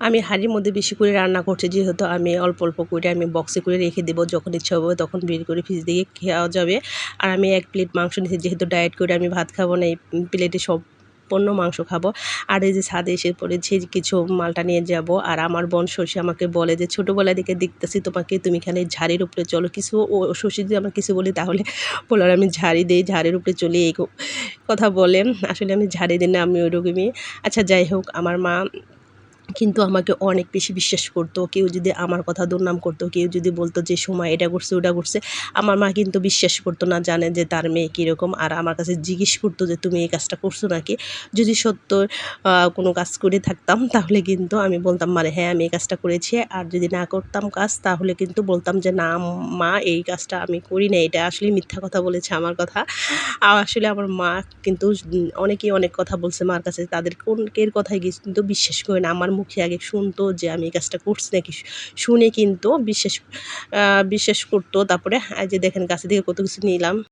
আমি হাঁড়ির মধ্যে বেশি করে রান্না করছি, যেহেতু আমি অল্প অল্প করে আমি বক্সে করে রেখে দেবো, যখন ইচ্ছা হবে তখন বের করে ফ্রিজ দিয়ে খাওয়া যাবে। আর আমি এক প্লেট মাংস নিয়েছি, যেহেতু ডায়েট করে আমি ভাত খাব না, এই প্লেটে সব পণ্য মাংস খাব। আর এই যে ছাদে এসে পড়েছি কিছু মালটা নিয়ে যাব, আর আমার বোন শশী আমাকে বলে যে, ছোটোবেলা দিকে দেখতেছি তোমাকে, তুমি এখানে ঝাড়ির উপরে চলো। কিছু ও শশী যদি আমরা কিছু বলি, তাহলে বলার আমি ঝাড়ি দিই, ঝাড়ির উপরে চলি এই কথা বলে। আসলে আমি ঝাড়ি দিই না, আমি ওইরকমই। আচ্ছা যাই হোক, আমার মা কিন্তু আমাকে অনেক বেশি বিশ্বাস করতো। কেউ যদি আমার কথা দুর্নাম করতো, কেউ যদি বলতো যে সময় এটা করছে, ওটা করছে। আমার মা কিন্তু বিশ্বাস করতো না, জানে যে তার মেয়ে কীরকম। আর আমার কাছে জিজ্ঞেস করতো যে, তুমি এই কাজটা করছ নাকি? যদি সত্য কোনো কাজ করে থাকতাম, তাহলে কিন্তু আমি বলতাম মানে হ্যাঁ আমি এই কাজটা করেছি। আর যদি না করতাম কাজ, তাহলে কিন্তু বলতাম যে, না, মা, এই কাজটা আমি করি না এটা আসলে মিথ্যা কথা বলেছে আমার কথা। আসলে আমার মা কিন্তু অনেকেই অনেক কথা বলছে মার কাছে। তাদের কোন কের কথাই কিন্তু বিশ্বাস করে না। আমার মুখে আগে শুনতো যে আমি এই কাজটা করছি নাকি শুনে কিন্তু বিশ্বাস বিশ্বাস করতো। তারপরে যে দেখেন গাছে থেকে কত কিছু নিলাম।